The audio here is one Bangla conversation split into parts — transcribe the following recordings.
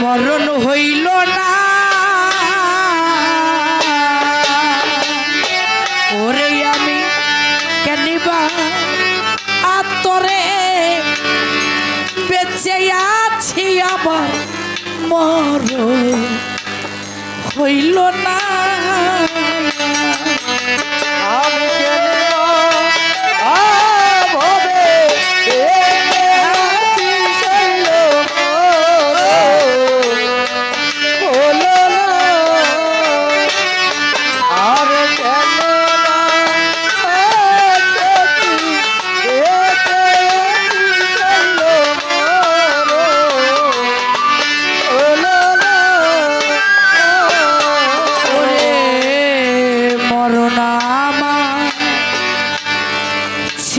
মরণ হইল না। ওরে আমি কেনিবা আতরে বেঁচে আছি আমার হইল না। আমি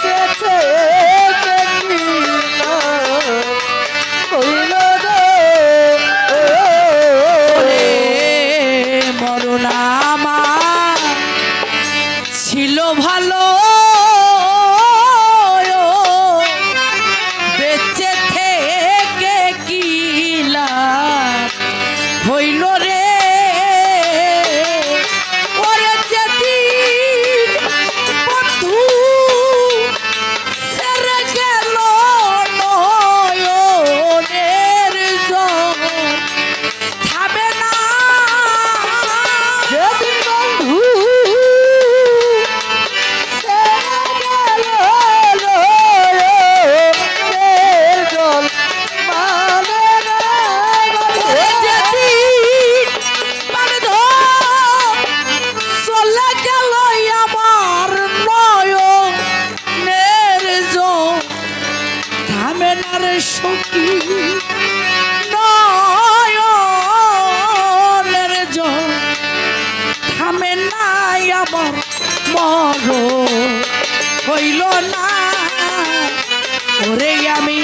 বেঁচেছে সখী, নয়নের জল থামে নাই আমার মর হইল না, ওরে আমি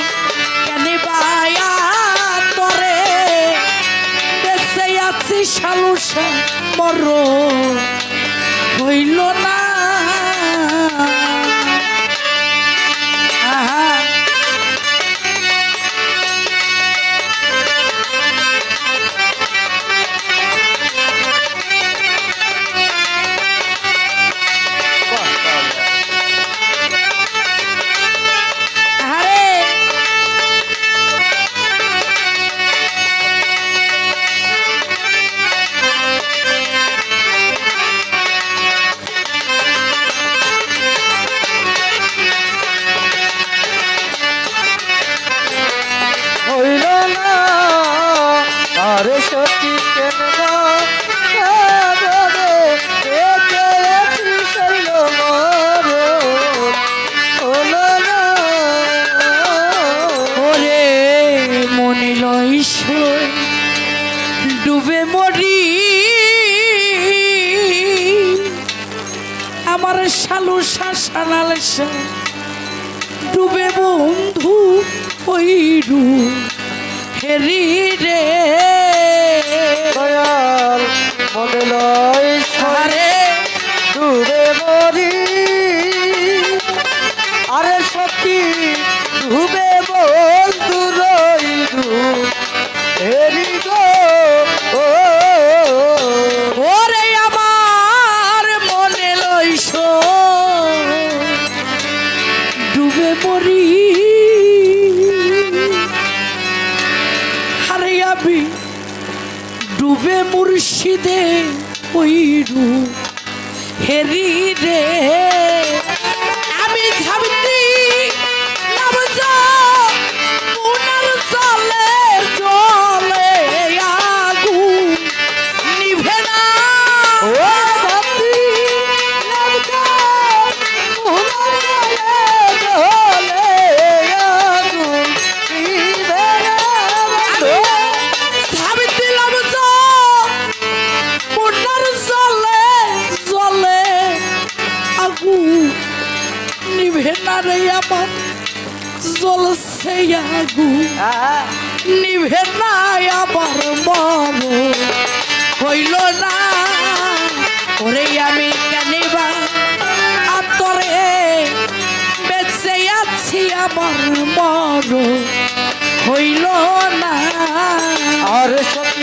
কেন বায়া তরে? বেঁচে আছি সালুসা মর হইল না আরে সত্যি কেন? ডুবে মরি। আমার শালু শাসানাল ডুবে বন্ধু ওইরু হেরি রে। দয়াল মনে লয় আরে ডুবে মরি। আরে সত্যি ডুবে বন্ধু রইলু হেরি গো আমার মনে লইস ডুবে মরি। ডুবে মুর্শিদে ওইরু হেরি রে। রে আমার জ্বলছে হ্যাঁ নিভে না আমার মর হইল না। ওরে আমি কেনিবা? আতরে বেঁচে আছি আমার মর হইল না। আর সখী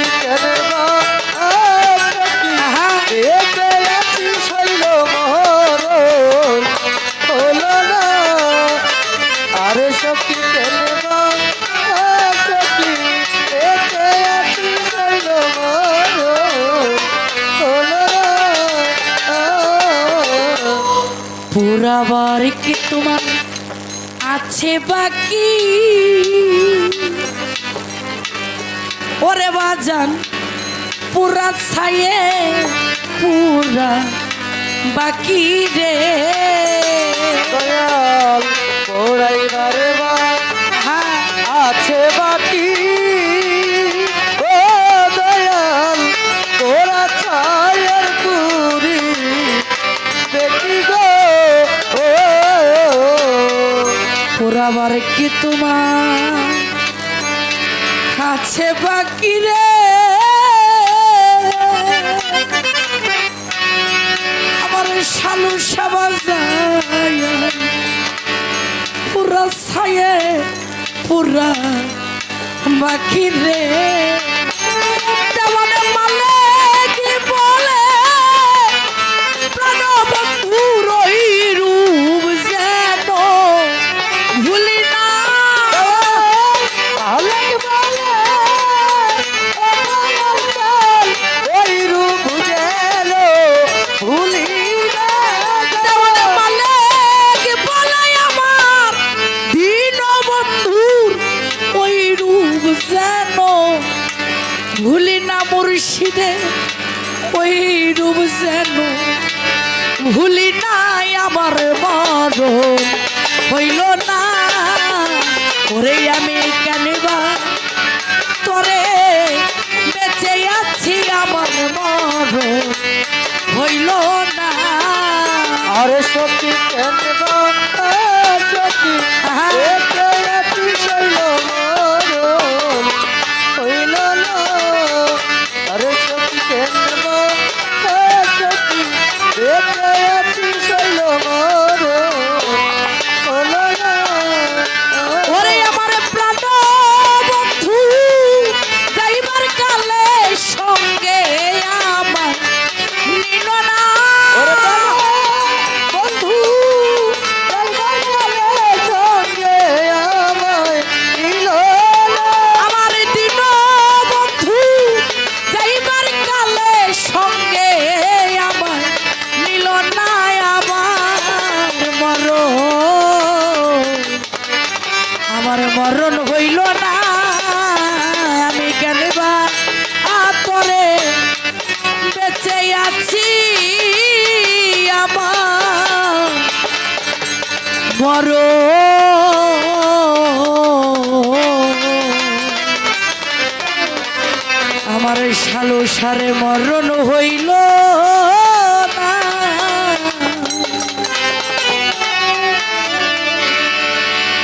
আছে বাকি। ওরে বাজান পুরা ছায়ে পুরা বাকি রে। দয়াল পড়াইবার কি তোমার আছে বাকি রে। আমার শালু যায় পুরা ছায়ে পুরা বাকি রে। মুর্শিদে ওই রূপ যেন ভুলি নাই আমার মরণ হইল না, ওরে আমি কেনবা তোরে বেঁচে আছি আমার মরণ হইল না। আরে সখী কেন মরণ আমার সালো সারে মরণ হইল।